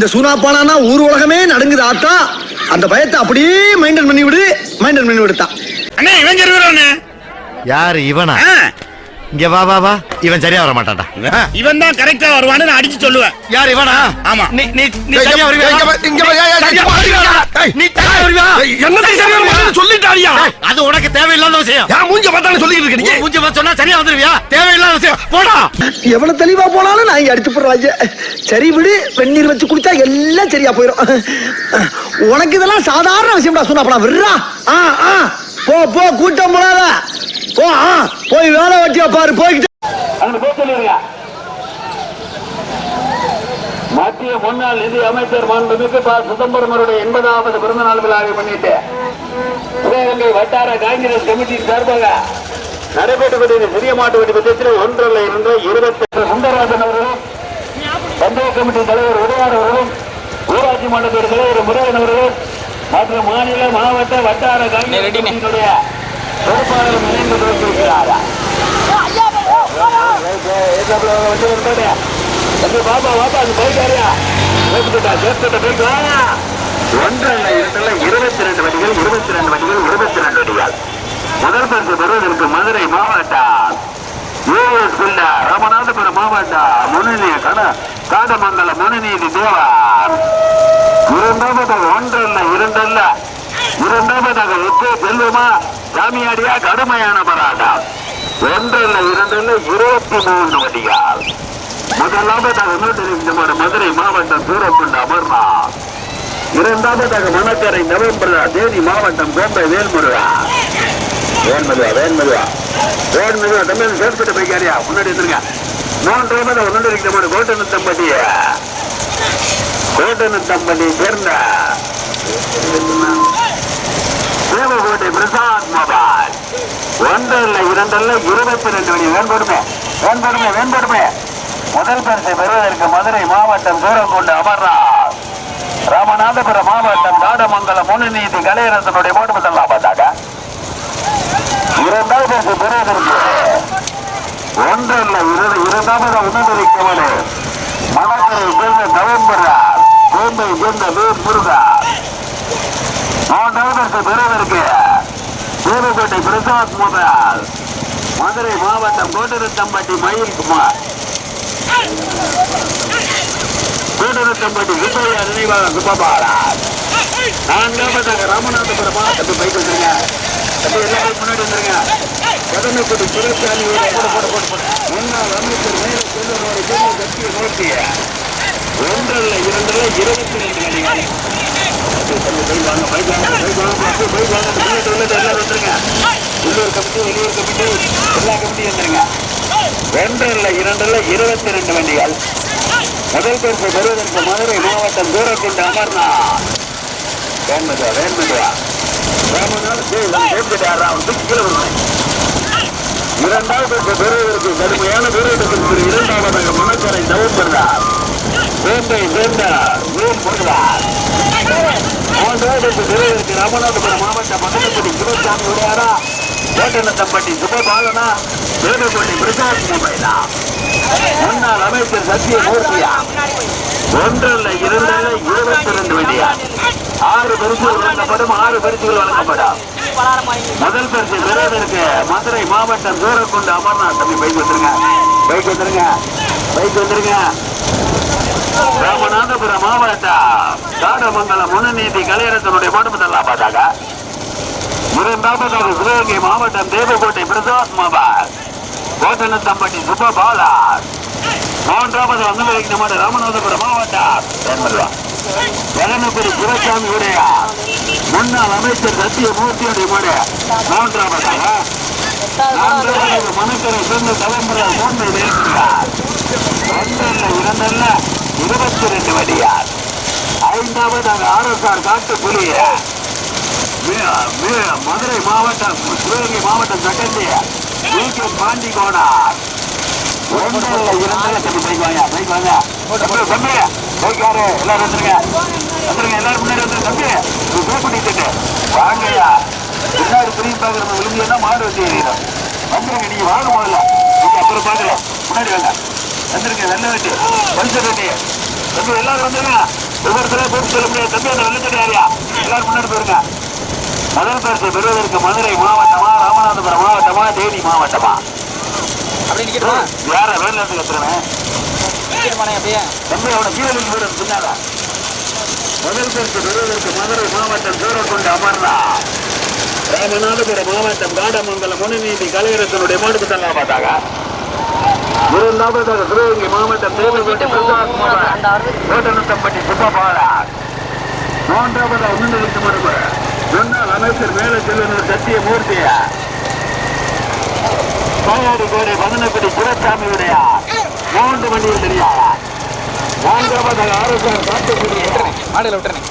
இந்த சூனா பானானா ஊர் உலகமே நடுங்குது ஆத்தா. அந்த பயத்தை அப்படியே மெயின்டைன் பண்ணி விடு மெயின்டைன் பண்ணி விடுத்தான் அண்ணே இவன் யாரு இவனா? இங்க வா வா வா. இவன் சரியா வர மாட்டான்டா இவன் தான் கரெக்டா வருவான்னு நான் அடிச்சு சொல்லுவேன். யார் இவனா? ஆமா. நீ நீ நீ சரியா வருவியா? இங்க வா, சரியா வருவியா? நீ சரியா வருவியா? என்னத்தை சரியா வருவியான்னு சொல்லிட்டாரியா? அது உனக்கு தேவையில்லாத விஷயம். ஏன் மூஞ்ச பார்த்தாலும் சொல்லிட்டு இருக்க நீ? மூஞ்சி பார்த்து சொன்னா சரியா வந்துருவியா? தேவையில்லாத விஷயம். போடா. எவ்வளவு தெளிவா போனாலும் நான் இங்க அடிச்சு போடுறாங்க சரி விடு வெந்நீர் வச்சு குடிச்சா எல்லாம் சரியா போயிடும் உனக்கு இதெல்லாம் சாதாரண விஷயம்டா சொன்னா அப்ப விடுறா. ஆ ஆ. போ போ கூட்டம் போடாத. போ போய் வேலை வெட்டியா பாரு போய்கிட்டு மத்திய முன்னாள் நிதி அமைச்சர் மாண்புமிகு ப. சிதம்பரம் அவருடைய எண்பதாவது பிறந்த நாள் விழாவை முன்னிட்டு சிவகங்கை வட்டார காங்கிரஸ் கமிட்டியின் சார்பாக நடைபெற்றுக் கொண்டிருந்த சிறிய மாட்டு வண்டி பட்சத்தில் ஒன்றல்ல இரண்டு இருபத்தி எட்டு சுந்தரராஜன் அவர்களும் பந்தய கமிட்டி தலைவர் உதயார் அவர்களும் ஊராட்சி மன்ற தலைவர் முருகன் அவர்களும் மற்றும் மாநில மாவட்ட வட்டார காங்கிரஸ் கமிட்டியினுடைய பொறுப்பாளர்கள் இணைந்து கொண்டிருக்கிறார்கள் பாப்பா பாப்பா அது போயிட்டாரியா கேட்டுட்டா கேட்டுட்ட போயிட்டு ஒன்றல்ல இரண்டல்ல இருபத்தி ரெண்டு வண்டிகள் இருபத்தி ரெண்டு வண்டிகள் இருபத்தி ரெண்டு வண்டிகள் முதல் பரிசு பெறுவதற்கு மதுரை மாவட்டம் யூஎஸ் பிள்ளை ராமநாதபுரம் மாவட்டம் முன்னணி கட காடமங்கலம் முன்னநீதி தேவார் இரண்டாவதாக ஒன்றல்ல இரண்டல்ல இரண்டாவதாக எப்போ செல்வமா சாமியாடியா கடுமையான போராட்டம் ஒன்றில் இரண்டில் இருபத்தி மூன்று வண்டிகள் முதலாவதாக நூற்றி மதுரை மாவட்டம் சூரக்குண்டு அமர்நாத் இரண்டாவதாக மணக்கரை நவம்பர் தேதி மாவட்டம் கோம்பை வேல்முருகா. வேன்மதுவா வேன்மதுவா வேன்மதுவா தமிழ் சேர்த்துட்டு போய்க்காரியா முன்னாடி இருந்துருங்க. மூன்றாவது ஒன்று இருக்கிற கோட்டனு தம்பதி கோட்டனு தம்பதி சேர்ந்த. தேவகோட்டை பிரசாத் மொபைல் ஒன்றல்ல இரண்டல்ல இருபத்தி ரெண்டு மணி வேண்படுமே வேண்படுமே வேண்படுமே முதல் பரிசை பெறுவதற்கு மதுரை மாவட்டம் தூரம் கொண்டு அமர்நாத். ராமநாதபுரம் மாவட்டம் தாடமங்கலம் முன்னிநீதி கலையரசனுடைய போட்டு முதலாம் பார்த்தாங்க இரண்டாவது பரிசு பெறுவதற்கு ஒன்றல்ல இரண்டு இரண்டாவது உணர்ந்திருக்கவனு மணக்கரை சேர்ந்த நவம்பரா கோம்பை சேர்ந்த வீர் முருகா. மூன்றாவது பரிசு தேவக்கோட்டை பிரசாத் முதல் மதுரை மாவட்டம் கோட்டரத்தம்பட்டி மயில்குமார். கோட்டரத்தம்பட்டி சுப்பையா நினைவாக சுப்பபாலன் நான்காவதாக ராமநாதபுரம் மாவட்டத்தை பைக் வந்துருங்க எல்லாரும் முன்னாடி வந்துருங்க கடனுக்குடி சுரேஷாமி முன்னாள் அமைச்சர் மேல செல்வனோட கட்சியை நோக்கிய ஒன்றல்ல இரண்டல்ல இருபத்தி ரெண்டு நடிகள் வந்துருங்க உள்ளூர் கமிட்டி வெளியூர் கமிட்டி எல்லா கமிட்டியும் வந்துருங்க ஒன்றல்ல இரண்டல்ல இருபத்தி ரெண்டு வண்டிகள் முதல் பரிசு பெறுவதற்கு மதுரை மாவட்டம் தூரக்குண்டு அமர்நாத் வேண்மதுவா வேண்மதுவா கீழே இரண்டாவது பெறுவதற்கு கடுமையான வீரர்களுக்கு இரண்டாவது மனக்கரை நவம்பர்தான் தான் வேண்ட வீர் முருகார் மூன்றாவது பெறுவதற்கு ராமநாதபுரம் மாவட்ட மகனப்பட்டி சிவசாமி உடையாரா? கோட்டனத்தம்பட்டி சுபபாலனா வேலுப்பட்டி பிரசாத் மொபைலா முன்னாள் அமைச்சர் சத்தியமூர்த்தியா? ஒன்றல்ல இரண்டல்ல இருபத்தி ரெண்டு வண்டியா ஆறு பரிசுகள் வழங்கப்படும் ஆறு பரிசுகள் வழங்கப்படும். முதல் பரிசு பெறுவதற்கு மதுரை மாவட்டம் தூரக்குண்டு அமர்நாத் தம்பி பைக் வந்துருங்க பைக் வந்துருங்க பைக் வந்துருங்க ராமநாதபுரம் மாவட்டம் காடமங்கலம் முன்னநீதி கலையரசனுடைய மாவட்டத்தில் பார்த்தாங்க இரண்டாவதாக சிவகங்கை மாவட்டம் தேவக்கோட்டை பிரசாத் மோபால் கோட்டனத்தம்பட்டி சுப்பபாலன் மூன்றாவது வந்து நம்ம ராமநாதபுரம் மாவட்டம் தென்மல்வா ஜெகனபுரி சிவசாமி உடைய முன்னாள் அமைச்சர் சத்தியமூர்த்தியுடைய முறை மூன்றாவதாக. நான்காவது மனுக்களை சேர்ந்த தலைமுறை மூன்று இருக்கிறார் ஒன்றல்ல இரண்டல்ல. இருபத்தி ரெண்டு வடியார் ஐந்தாவதாக ஆர்எஸ்ஆர் காட்டு புலிய. மதுரை மாவட்டம் சிவகங்கை மாவட்டம் சட்டந்தி யூகே பாண்டி கோனார் ஒன்றல்ல இரண்டல்ல தம்பி பைக் வாங்க பைக் வாங்க. தம்பி பைக் யாரு? எல்லாரும் வந்துருங்க. வந்துருங்க எல்லாரும் முன்னாடி வந்துருங்க தம்பி. நீ பே பண்ணிட்டு திரும்பி மாடு வச்சு வந்துருங்க நீங்க வாங்க முதல்ல. அப்புறம் முன்னாடி வாங்க. வந்துருங்க வெள்ள வெட்டி. பரிசு வெட்டி. தம்பி எல்லாரும் வந்துருங்க விவரத்துல போட்டு சொல்ல முடியாது. தம்பி அந்த வெள்ளத்தடியாரியா எல்லாரும் முன்னாடி போயிருங்க. முதல் பரிசு பெறுவதற்கு மதுரை மாவட்டமா ராமநாதபுரம் மாவட்டமா தேனி மாவட்டமா? யார வேலை அப்படியே? தம்பி அவனை இருந்து போயிடும் பின்னால. முதல் பரிசு பெறுவதற்கு மதுரை மாவட்டம் சூரக்குண்டு அமர்ந்தா ராமநாதபுரம் மாவட்டம் காடமங்கலம் முனிநீதி கலையரசனுடைய தள்ளா பார்த்தாங்க. இரண்டாவதாக சிவகங்கை மாவட்டம் தேவகோட்டை பிரசாத் மோகன் கோட்டனத்தம்பட்டி சுப்பபாலா மூன்றாவதாக முன்னெடுத்து மரும முன்னாள் அமைச்சர் மேல செல்வனர் சத்தியமூர்த்தியா பாலாடு கோடை மதனப்படி துரசாமியுடைய மூன்று மணியில் தெரியாதா நான்காவதாக ஆரோக்கியம் காட்டுக்குடி. மாடுல விட்டுறேன்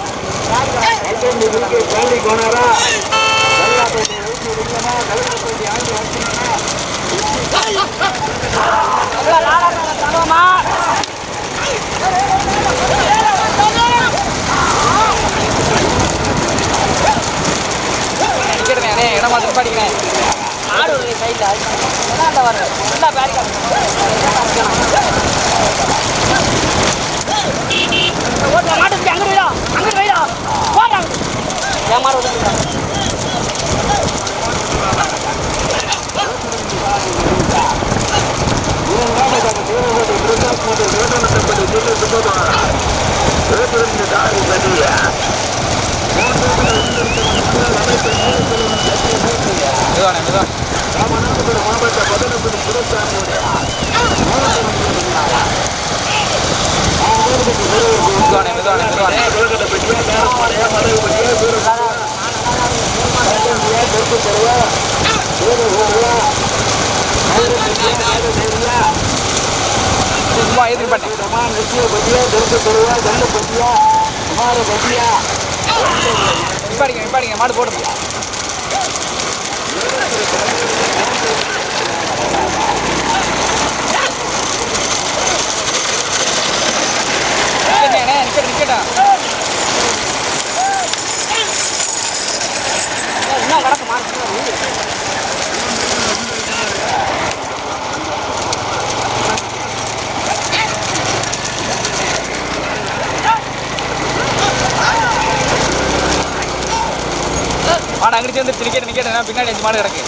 கோணரா. இடம் ஆடு ஒரு சைடில் அந்த வர நல்லா பேரிக்கா ஓட்டு மாட்டு அங்கே போயிடா அங்கே போயிடா போடா என் மாடு விட்டு மெதுவானே மெதுவானே மெதுவானே மெதுவானே மெதுவானே சும்மா எதிர்ப்பு பண்ணேன் நிப்பாடிங்க நிப்பாடிங்க. மாடு போடுங்க நிக்கட்டே நிக்கட்ட. என்ன கிடக்கு மாடு. பின்னாடி அஞ்சு மாடு கிடக்கு.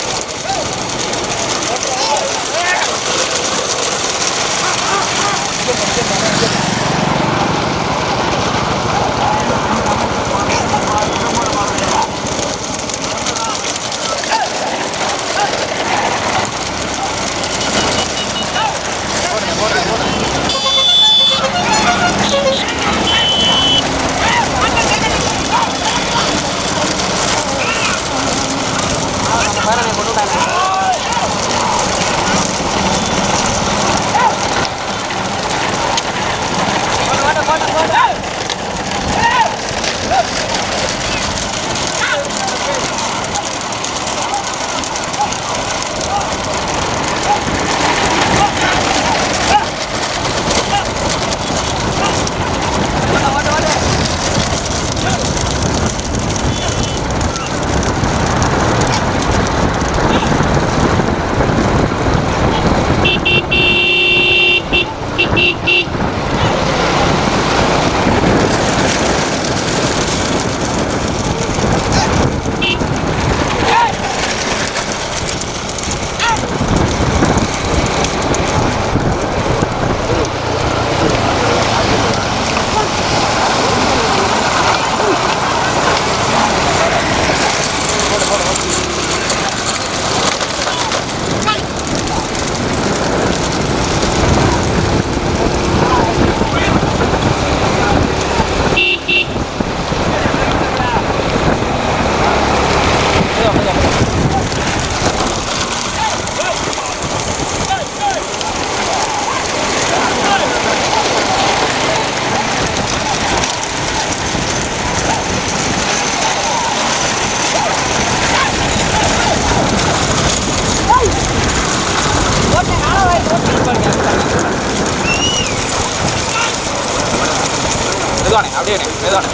மெதுவானே அப்படியே மெதுவானே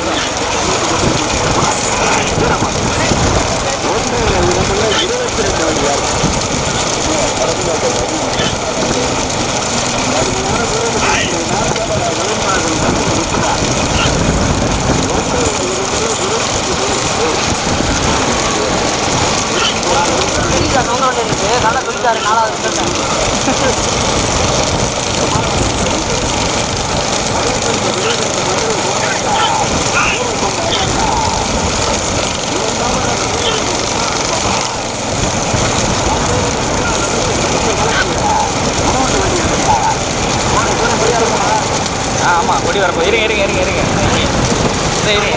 நல்லா சொல்லிட்டாரு நாலாவது ஓடி வரப்போ இருங்க இருங்க இருங்க. இருங்க இருங்க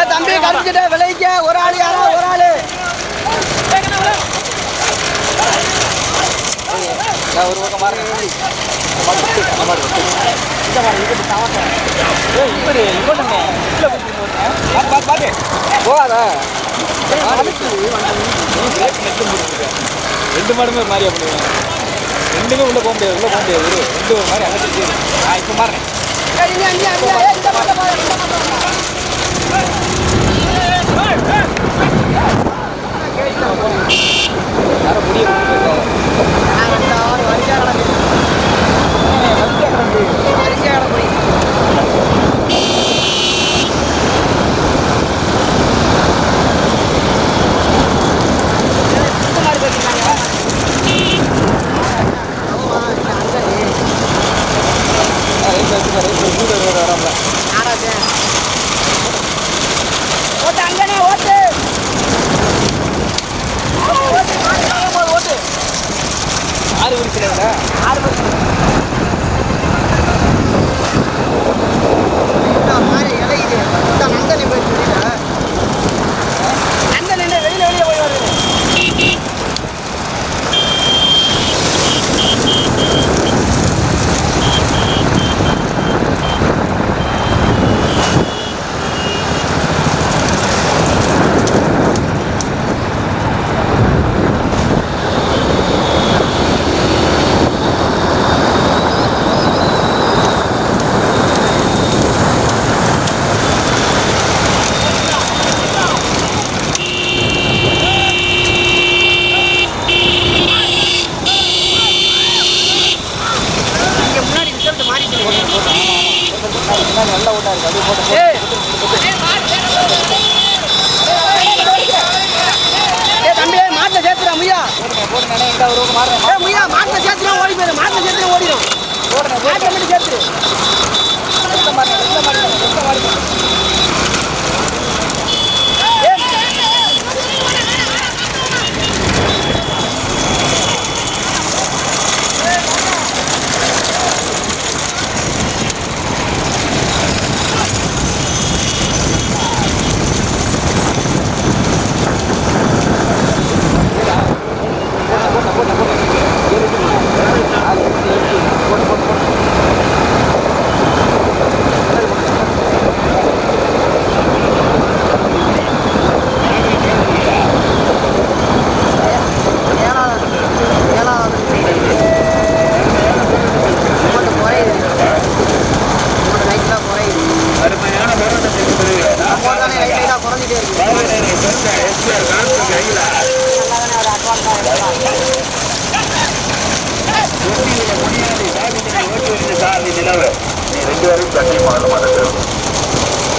ஏ தம்பி கழிச்சுட்டு விளைக்க ஒரு ஆள் யாரா ஒரு ஆள் ஒரு பக்கம் மாறு ரெண்டு மாடுமே மாறியா பண்ணுவேன் ரெண்டுமே உள்ள போக முடியாது உள்ள போக முடியாது ரெண்டு ஒரு மாதிரி அங்கே நான் இப்போ மாறேன் முடியும்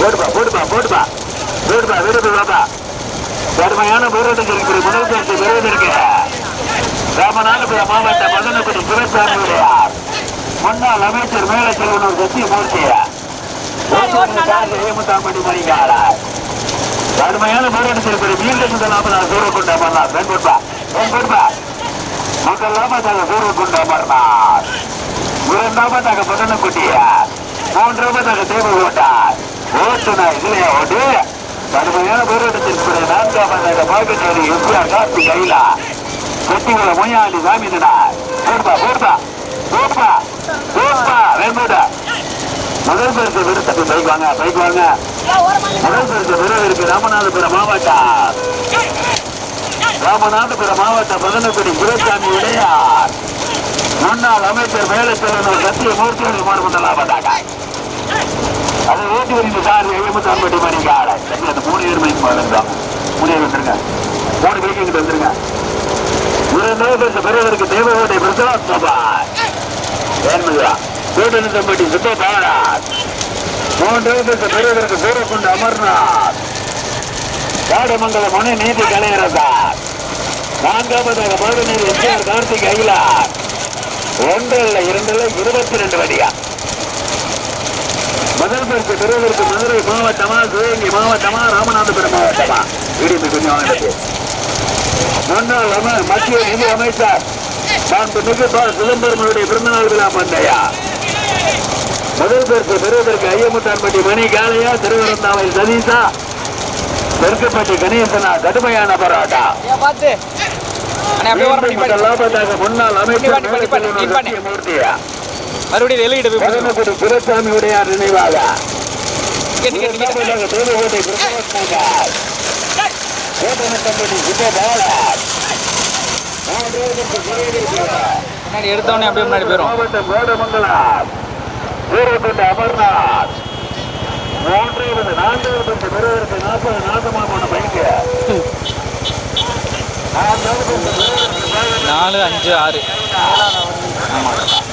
போடுப்பா போடுப்பா போடுப்பா போடுப்பா விருது வாப்பா கடுமையான போராட்டத்தில் இருக்கிற முதல் பரிசு பெறுவதற்கு ராமநாதபுரம் மாவட்ட மதனபுரி சிவசாமி முன்னாள் அமைச்சர் மேலச்செல்வனூர் சத்தியமூர்த்தியா ஏமுத்தாம்பட்டி மணிக்காரா கடுமையான போராட்டத்தில் இருக்கிற மீண்டும் முதலாமதாக சூரக்குண்ட அமர்நாத் பெண் கொடுப்பா பெண் கொடுப்பா முதலாமதாக சூரக்குண்ட அமர்நாத் இரண்டாமதாக மதனக்குட்டியா மூன்றாவதாக தேவகோட்டார் ஓட்டுநர் இதுலையா ஓட்டு கடுமையான போராட்டத்திற்கு நான்காவதாக பாகநேரி எஸ்ஆர் கார்த்தி கைலா கொட்டிகுள முனியாண்டி சாமிதனார் போடுப்பா போடுப்பா போடுப்பா போடுப்பா வேண்டா முதல் பரிசு விருதுக்கு பைக் வாங்க பைக் வாங்க முதல் பரிசு ராமநாதபுரம் மாவட்டம் ராமநாதபுரம் மாவட்டம் மதனக்குடி குலசாமி உடையார் முன்னாள் அமைச்சர் மேலச்செல்வன் சத்திய மூர்த்தி மாறுபட்டலாமட்டாங்க அது ஓட்டி வருகிற சார் எழுபத்தாம்பட்டி மணிக்கார அந்த மூணு பேர் மணிக்கு பாருங்க மூணு பேர் வந்துருங்க. மூணு பேருக்கு இங்கிட்டு வந்துருங்க. இரண்டாவது தேவகோட்டை பிரசாத் சபா ஏன்மையா கூட்டணித்தம்பட்டி சுத்த பாராத். மூன்றாவது பெரியவருக்கு சூரக்குண்டு அமர்நாத். காடமங்கல மணி நீதி கலையரசார் நான்காவதாக மருதநீர் எம்ஜிஆர் கார்த்திக் அகிலார். ஒன்றல்ல இரண்டுல இருபத்தி ரெண்டு வடியா முதல் பரிசு பெறுவதற்கு மதுரை மாவட்டமா சிவகங்கை மாவட்டமா ராமநாதபுரம் மாவட்டமா இடிமை கொஞ்சம் முன்னாள் அம மத்திய நிதி அமைச்சர் மாண்பு மிகு ப. சிதம்பரமனுடைய பிறந்தநாள் விழா பந்தயா முதல் பரிசு பெறுவதற்கு ஐயமுத்தான்பட்டி மணி காளையா திருவரந்தாவை சதீஷா தெற்குப்பட்டி கணேசனா கடுமையான போராட்டம் ஏன் பார்த்து. அண்ணே அப்படியே ஓரம் பண்ணி பாரு. லாபத்தாக முன்னாள் அமைச்சர் பண்ணி, மறுபடியும் வெளியிட போய் குலசாமி உடையார் நினைவாக. முன்னாடி எடுத்தவொடனே அப்படியே முன்னாடி போயிடும் சூரக்கோட்டை அமர்நாத். மூன்றாவது நான்காவது பெறுவதற்கு நாற்பது நாசமாக போன பைக்கு நாலு அஞ்சு ஆறு. ஆமாம்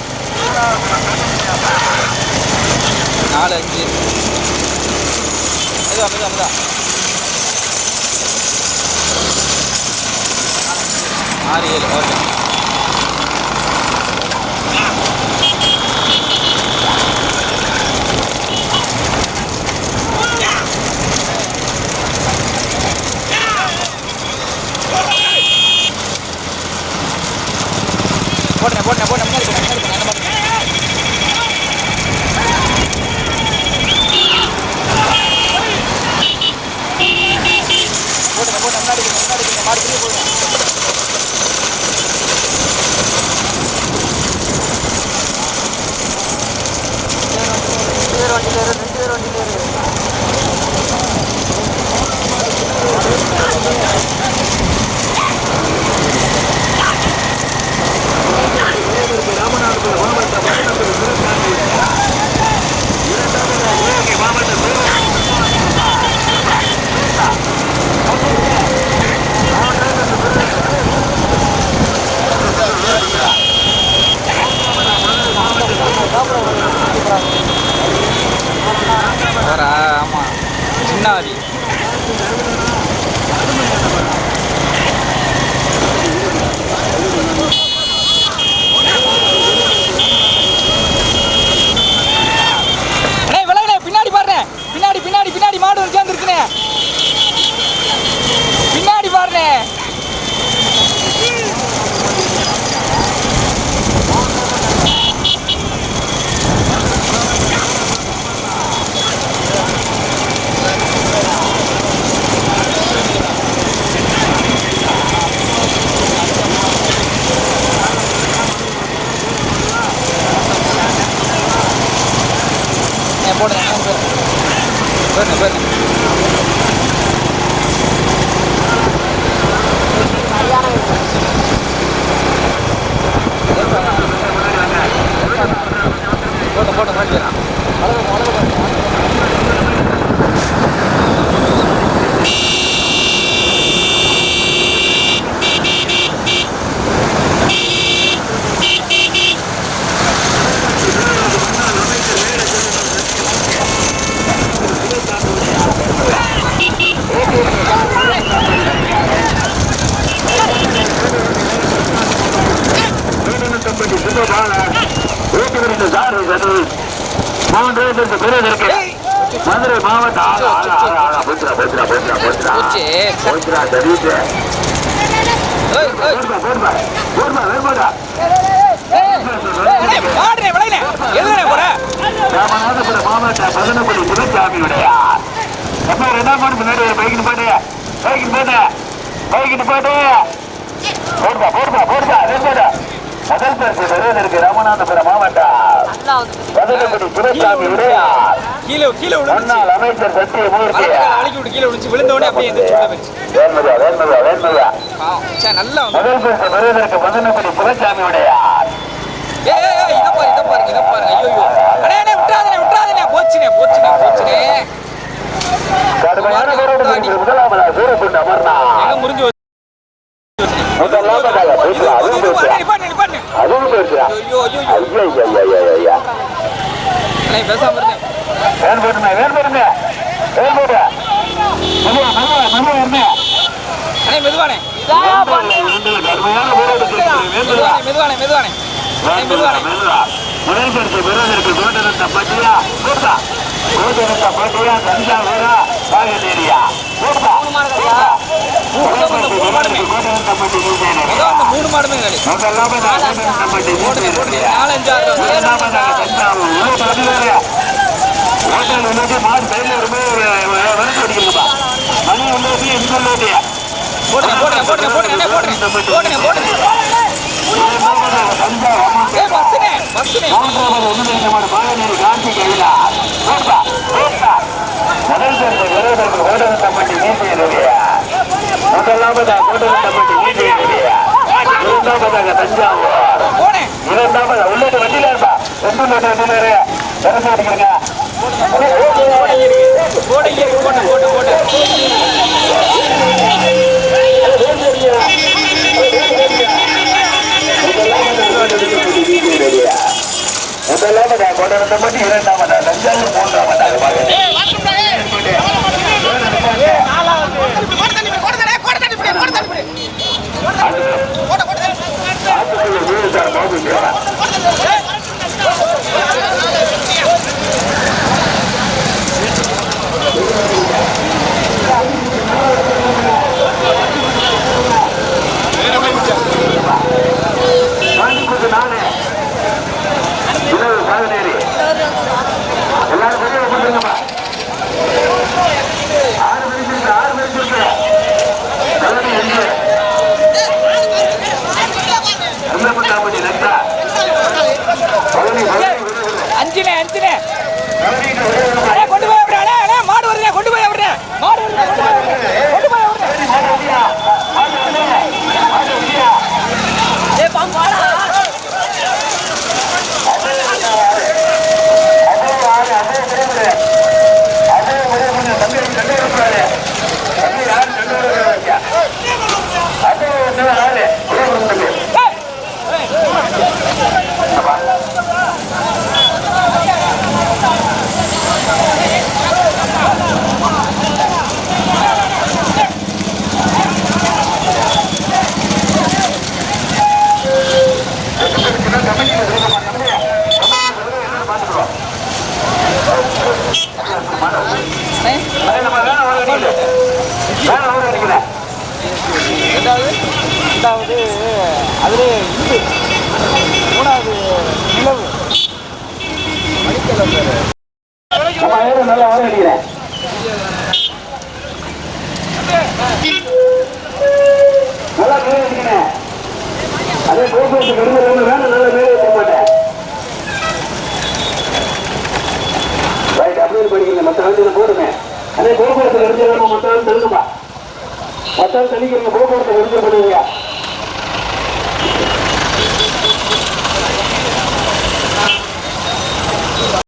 நாலு அஞ்சு மெதுவா மெதுவா மெதுவா ஆறு ஏழு ஓகே. போட்டேன் போட்டேன் போட்டேன் முன்னாடி போட்டேன் முன்னாடி போட்டேன் போட்டேன் போட்டேன் முன்னாடி போங்க, முன்னாடி போங்க, ராமநாதபுரம் மாவட்டம் பதினப்படி சிவசாமியுடைய கீழே கீழே முன்னாள் அமைச்சர் சத்தியமூர்த்தி விட்டு கீழே விழுந்த அப்படியே எந்திரிச்சு நல்லா முதல் பரிசு இதை பாரு, இதை பாருங்க, இதை பாருங்க. ஐயோ. போச்சுண்ணே, போச்சுண்ணே, போச்சுண்ணே. கடுமையான போராட்டத்திற்கு முதலாவதாக சூரக்குண்டு அமர்னா போச்சு. முதலாவதாக அதுவும் அதுவும் போயிட்டு ஐயோ, ஐயோ, ஐயோ. ஐயா பேசாம இருந்தேன். வேன் போட்டுமே வேன் போட்டுமே வேன் போட்டு. மெதுவா மெதுவா மெதுவா இருந்தே அண்ணே, மெதுவாண்ணே. கடுமையான. முதல் பரிசு பெறுவதற்கு கோட்டரத்த பட்டியா? கோட்டரத்த பட்டியா தஞ்சாவூரா பாகநேரியா போட்டா முதல் பரிசு அந்த மூணு மாடுமே காலி. போடுங்க, போடுங்க. மூச்சேனே ஆறு, ஒரு விளக்கு அடிக்கணும்பா மணி போடுங்க, போடுங்க, போடுங்க, போடுங்க, போடுங்க. போடுங்க, காந்தி கையிலா முதலாவதாக ஓடகத்தப்பட்டி நீதியினுடைய இரண்டாவதாக தஞ்சாவூர். போனே. இரண்டாவது உள்ளது வண்டியில இருப்பா. ரெண்டு உள்ளது வண்டியில திறந்து அடிக்கிறீங்க போடு, இங்க இருக்கு, போட்டு, போட்டு, போட்டு.